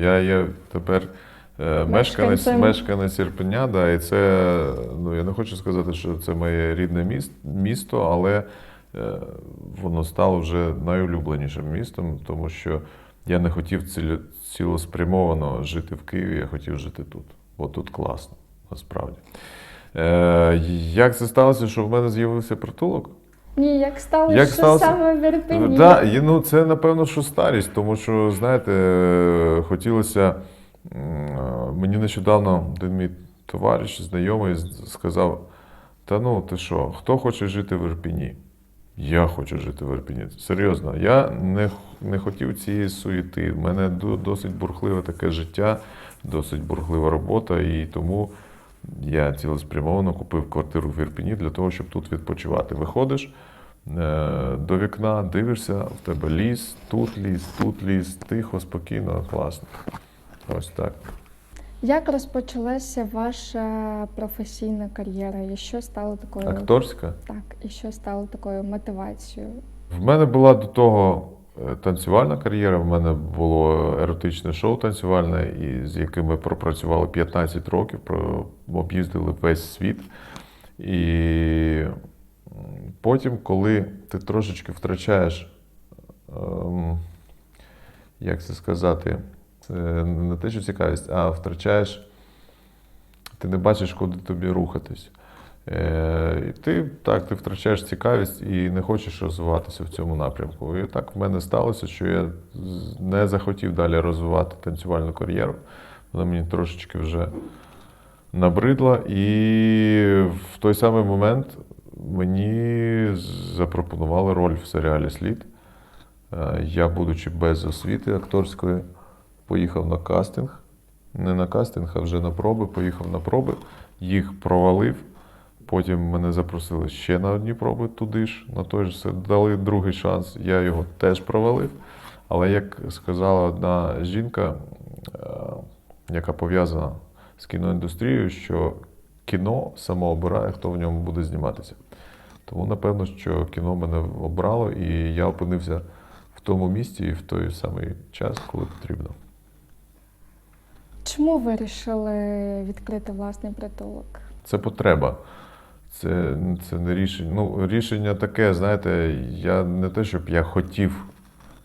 Я є тепер е, мешканець, Мешканцем. мешканець Ірпеня, да, і це, ну я не хочу сказати, що це моє рідне міс- місто, але е, воно стало вже найулюбленішим містом, тому що я не хотів цілі- цілеспрямовано жити в Києві, я хотів жити тут. Бо тут класно, насправді. Е, як це сталося, що в мене з'явився притулок? Ні, як сталося, Як що сталося? саме в Ірпені? Да, і, ну, це напевно, що старість, тому що, знаєте, хотілося. е, Мені нещодавно один мій товариш, знайомий, сказав: Та ну, ти що, хто хоче жити в Ірпіні? Я хочу жити в Ірпіні. Серйозно, я не, не хотів цієї суєти. У мене до- досить бурхливе таке життя, досить бурхлива робота, і тому я цілеспрямовано купив квартиру в Ірпіні для того, щоб тут відпочивати. Виходиш е, до вікна, дивишся, в тебе ліс, тут ліс, тут ліс, тихо, спокійно, класно. Ось так. Як розпочалася ваша професійна кар'єра? І що стало такою Акторська. так, і що стало такою мотивацією? В мене була до того танцювальна кар'єра, в мене було еротичне шоу танцювальне, з яким ми пропрацювали 15 років, об'їздили весь світ. І потім, коли ти трошечки втрачаєш, ем, як це сказати, не те, що цікавість, а втрачаєш, ти не бачиш, куди тобі рухатись. Е, і ти так, ти втрачаєш цікавість і не хочеш розвиватися в цьому напрямку. І так в мене сталося, що я не захотів далі розвивати танцювальну кар'єру. Вона мені трошечки вже набридла. І в той самий момент мені запропонували роль в серіалі Слід. Е, Я, будучи без освіти акторської, поїхав на кастинг. Не на кастинг, а вже на проби. Поїхав на проби, їх провалив. Потім мене запросили ще на одні проби туди ж, на той же дали другий шанс. Я його теж провалив. Але як сказала одна жінка, е, яка пов'язана з кіноіндустрією, що кіно само обирає, хто в ньому буде зніматися. Тому, напевно, що кіно мене обрало, і я опинився в тому місці і в той самий час, коли потрібно. Чому ви вирішили відкрити власний притулок? Це потреба. Це, це не рішення. Ну, рішення таке, знаєте, я не те, щоб я хотів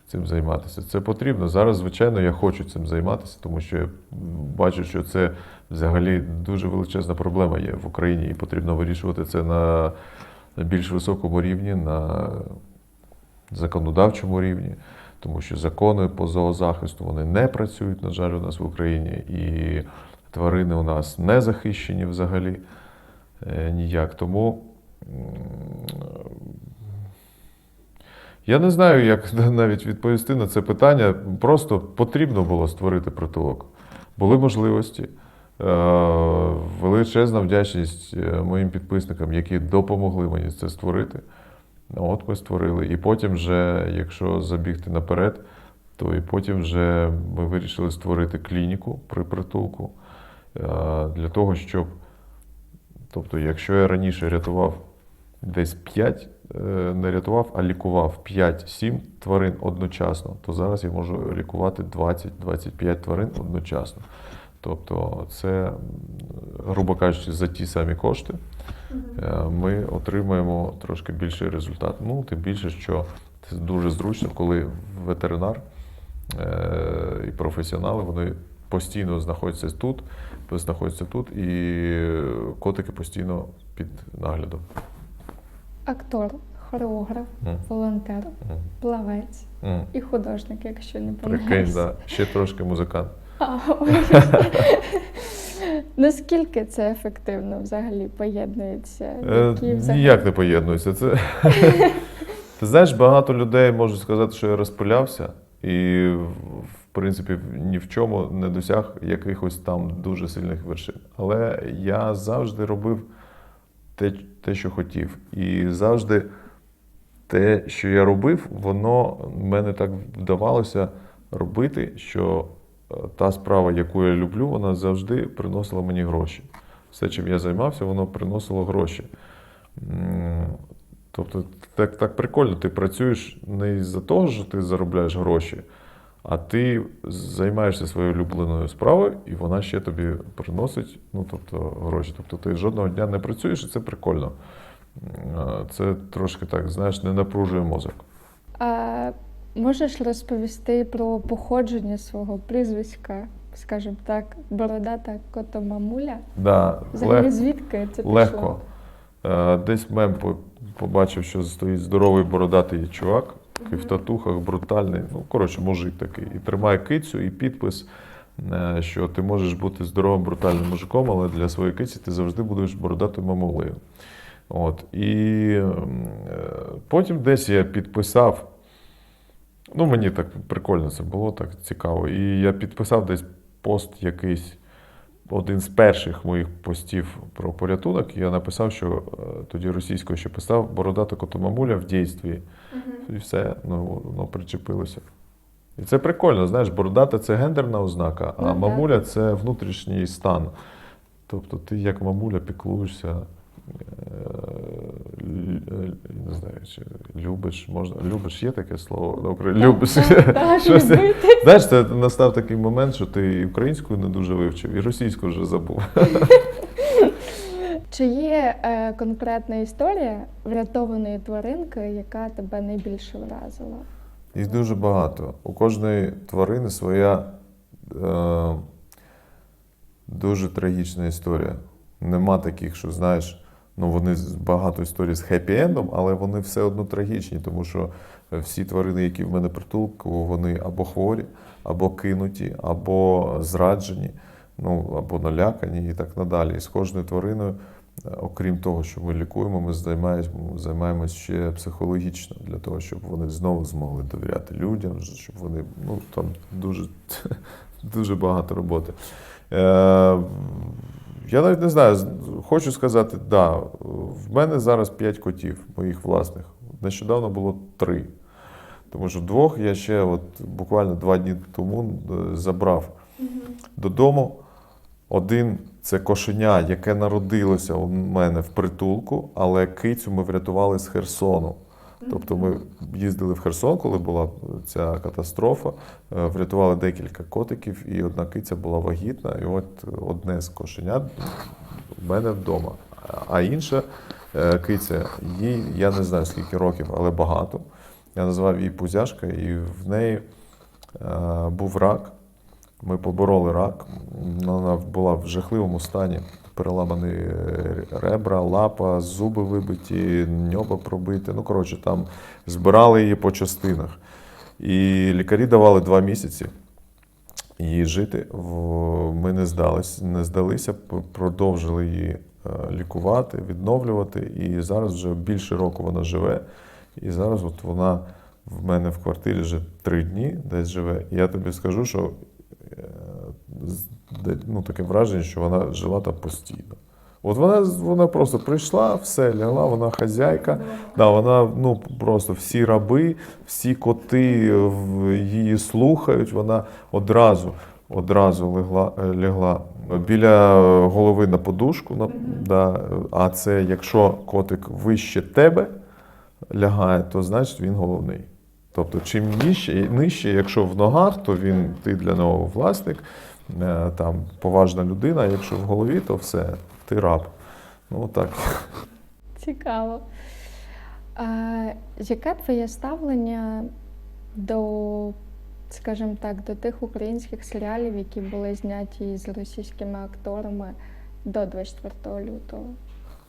цим займатися. Це потрібно. Зараз, звичайно, я хочу цим займатися, тому що я бачу, що це взагалі дуже величезна проблема є в Україні, і потрібно вирішувати це на більш високому рівні, на законодавчому рівні, тому що закони по зоозахисту вони не працюють, на жаль, у нас в Україні, і тварини у нас не захищені взагалі ніяк. Тому я не знаю, як навіть відповісти на це питання. Просто потрібно було створити притулок. Були можливості. Е, Величезна вдячність е, моїм підписникам, які допомогли мені це створити. От ми створили. І потім, вже, якщо забігти наперед, то і потім вже ми вирішили створити клініку при притулку е, для того, щоб. Тобто, якщо я раніше рятував десь 5, не рятував, а лікував 5-7 тварин одночасно, то зараз я можу лікувати 20-25 тварин одночасно. Тобто, це, грубо кажучи, за ті самі кошти е, ми отримаємо трошки більший результат. Ну, тим більше, що це дуже зручно, коли ветеринар е, і професіонали вони постійно знаходяться тут, знаходяться тут, і котики постійно під наглядом. Актор, хореограф, Мгм. волонтер, Мгм. плавець Мгм. і художник, якщо не Прикинь, да. ще трошки музикант. А. Наскільки це ефективно взагалі поєднується? Е, Які взагалі- Ніяк не поєднується. Це... Ти знаєш, багато людей можуть сказати, що я розпилявся, і принципі ні в чому не досяг якихось там дуже сильних вершин. Але я завжди робив те, те, що хотів. І завжди те, що я робив, воно мене так вдавалося робити, що е, та справа, яку я люблю, вона завжди приносила мені гроші. Все, чим я займався, воно приносило гроші. Тобто, так, так прикольно, ти працюєш не із-за того, що ти заробляєш гроші, а ти займаєшся своєю улюбленою справою, і вона ще тобі приносить ну, тобто, гроші. Тобто ти жодного дня не працюєш, і це прикольно. Це трошки так, знаєш, не напружує мозок. А, можеш розповісти про походження свого прізвиська, скажімо так, бородата котомамуля? Да, Взагалі, лег- звідки це пішло? легко. Е, Десь мем по- побачив, що стоїть здоровий бородатий чувак, такий в татухах, брутальний. Ну, коротше, мужик такий. І тримає кицю, і підпис, е, що ти можеш бути здоровим, брутальним мужиком, але для своєї киці ти завжди будеш бородатою мамулею. От. І е, потім десь я підписав. Ну, мені так прикольно це було, так цікаво. І я підписав десь пост якийсь, один з перших моїх постів про порятунок. Я написав, що е, тоді російською ще писав бородата котомамуля в дійстві. І все, ну, воно причепилося. І це прикольно, знаєш, бородата це гендерна ознака, а Ну, мамуля це внутрішній стан. Тобто ти як мамуля піклуєшся, е, не знаю, чи любиш, можна. Любиш, є таке слово на Україні? Любиш. Так, так, Щось- любити. Знаєш, це настав такий момент, що ти і українську не дуже вивчив, і російську вже забув. Чи є е, конкретна історія врятованої тваринки, яка тебе найбільше вразила? Їх дуже багато. У кожної тварини своя е, дуже трагічна історія. Нема таких, що знаєш, ну вони багато історій з хеппі-ендом, але вони все одно трагічні, тому що е, всі тварини, які в мене притулку, вони або хворі, або кинуті, або зраджені, ну або налякані і так надалі. І з кожною твариною, е, окрім того, що ми лікуємо, ми займаємося, ще психологічно для того, щоб вони знову змогли довіряти людям, щоб вони ну там дуже, дуже багато роботи. Я навіть не знаю, хочу сказати, да, в мене зараз 5 котів моїх власних. Нещодавно було 3. Тому що двох я ще от буквально два дні тому е, забрав додому. Один це кошеня, яке народилося у мене в притулку, але кицю ми врятували з Херсону. Тобто ми їздили в Херсон, коли була ця катастрофа, е, врятували декілька котиків, і одна киця була вагітна, і от одне з кошенят у мене вдома. А інша е, киця, їй я не знаю скільки років, але багато. Я назвав її Пузяшка, і в неї е, був рак. Ми побороли рак. Вона була в жахливому стані. Переламані е, ребра, лапа, зуби вибиті, ньоба пробите. Ну, коротше, там збирали її по частинах. І лікарі давали два місяці їй жити. Ми не здались, не здалися, продовжили її е, лікувати, відновлювати. І зараз вже більше року вона живе. І зараз от вона в мене в квартирі вже три дні десь живе. І я тобі скажу, що ну, таке враження, що вона жила там постійно. От вона, вона просто прийшла, все лягла, вона хазяйка. Да, вона ну, просто всі раби, всі коти її слухають. Вона одразу, одразу легла, лягла біля голови на подушку. На, да, а це якщо котик вище тебе лягає, то значить він головний. Тобто, чим нижче, нижче, якщо в ногах, то він ти для нього власник, там поважна людина. Якщо в голові, то все, ти раб. Ну так. Цікаво. А, яке твоє ставлення до, скажімо так, до тих українських серіалів, які були зняті з російськими акторами до 24 лютого?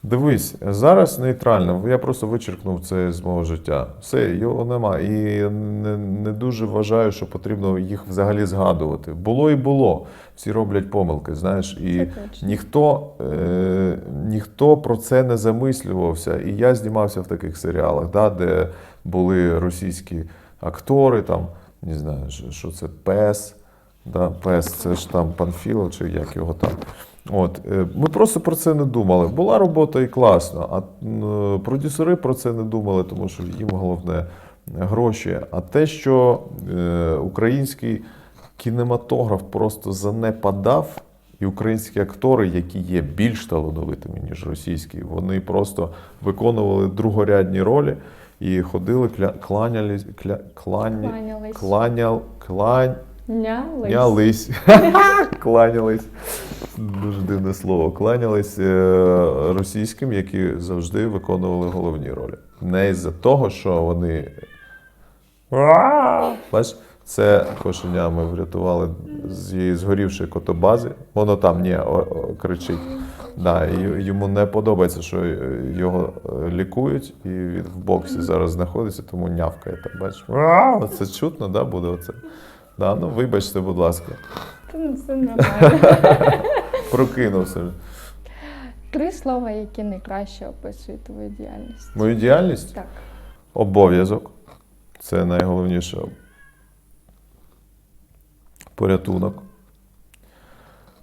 Дивись, зараз нейтрально. Я просто вичеркнув це з мого життя. Все, його нема. І не, не дуже вважаю, що потрібно їх взагалі згадувати. Було і було. Всі роблять помилки, знаєш, і ніхто, е, ніхто про це не замислювався. І я знімався в таких серіалах, да, де були російські актори, там, не знаю, що- це пес. Да, пес, це ж там Панфілов, чи як його там. От, е, ми просто про це не думали. Була робота і класно, а продюсери про це не думали, тому що їм головне гроші. А те, що е, український кінематограф просто занепадав, і українські актори, які є більш талановитими, ніж російські, вони просто виконували другорядні ролі і ходили, кля, кланялись, кля, клані, Кланялись. кланял, клань. Нялись. Кланялись. Кланялись. Дуже дивне слово. Кланялись е, російським, які завжди виконували головні ролі. Не із-за того, що вони. Бач, це кошеня ми врятували з її згорівшої котобази. Воно там ні, кричить. Да, і йому не подобається, що його е, лікують, і він в боксі зараз знаходиться, тому нявкає. Там, бачиш, це чутно, да, буде оце. Да, ну вибачте, будь ласка, ну, Це нормально. прокинувся. Три слова, які найкраще описують твою діяльність. Мою діяльність Так. обов'язок. Це найголовніше. Порятунок.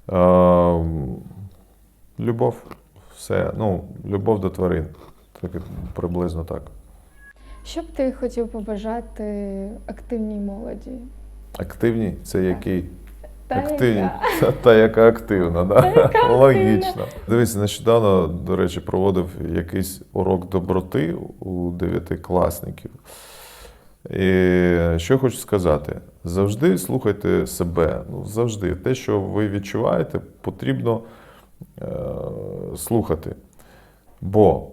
Ем, любов. Все. Ну, любов до тварин. Так, приблизно так. Що б ти хотів побажати активній молоді? Активні це який? Та Активні. яка? Та, та, яка активна, да? Та, яка активна. логічно. Дивись, нещодавно, до речі, проводив якийсь урок доброти у дев'ятикласників. І що хочу сказати: завжди слухайте себе. Ну, завжди. Те, що ви відчуваєте, потрібно е, слухати. Бо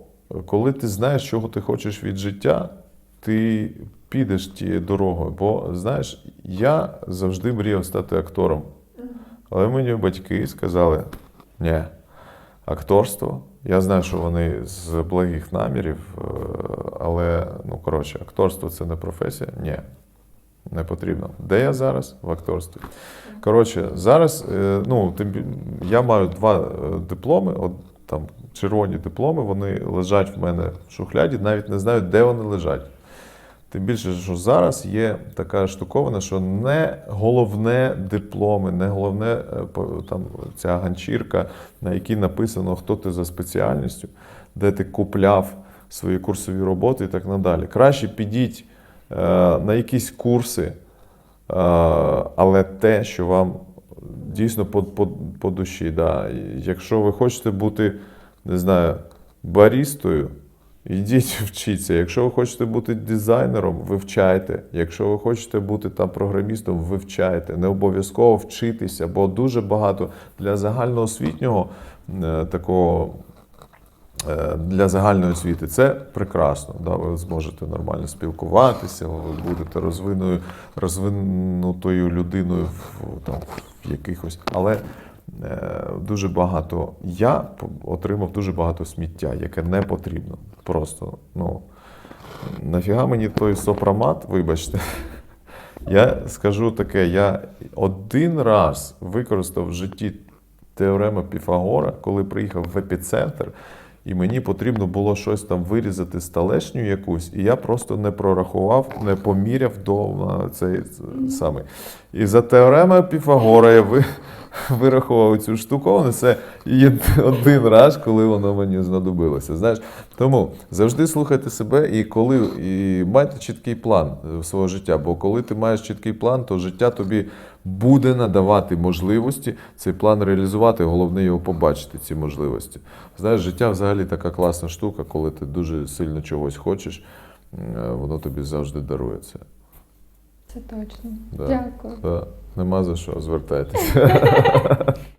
коли ти знаєш, чого ти хочеш від життя, ти підеш тією дорогою. Бо знаєш, я завжди мріяв стати актором. Але мені батьки сказали: ні, акторство. Я знаю, що вони з благих намірів, е, але ну коротше, акторство це не професія. Ні, не потрібно. Де я зараз? В акторстві. Коротше, зараз е, ну, я маю два е, дипломи, от там червоні дипломи, вони лежать в мене в шухляді, навіть не знаю, де вони лежать. Тим більше, що зараз є така штуковина, що не головне дипломи, не головне е, там ця ганчірка, на якій написано, хто ти за спеціальністю, де ти купляв свої курсові роботи і так надалі. Краще підіть е, на якісь курси, е, але те, що вам дійсно по, по, по душі. Да. Якщо ви хочете бути, не знаю, барістою, Ідіть вчіться. Якщо ви хочете бути дизайнером, вивчайте. Якщо ви хочете бути там програмістом, вивчайте. Не обов'язково вчитися, бо дуже багато для загальноосвітнього е, такого. е, Для загальної освіти це прекрасно. Да? Ви зможете нормально спілкуватися, ви будете розвиною, розвинутою людиною в, там, в якихось. Але дуже багато я отримав дуже багато сміття, яке не потрібно. Просто ну нафіга мені той сопромат, вибачте. Я скажу таке: я один раз використав в житті теорему Піфагора, коли приїхав в епіцентр, і мені потрібно було щось там вирізати сталешню якусь, і я просто не прорахував, не поміряв до цей самий. І за теоремою Піфагора я ви, вирахував цю штуковину. Це один раз, коли воно мені знадобилося. Знаєш, тому завжди слухайте себе і коли і майте чіткий план е, свого життя. Бо коли ти маєш чіткий план, то життя тобі буде надавати можливості цей план реалізувати. Головне його побачити, ці можливості. Знаєш, життя взагалі така класна штука, коли ти дуже сильно чогось хочеш, е, воно тобі завжди дарує це. Це точно. Да. Дякую. Да. Нема за що, звертайтеся.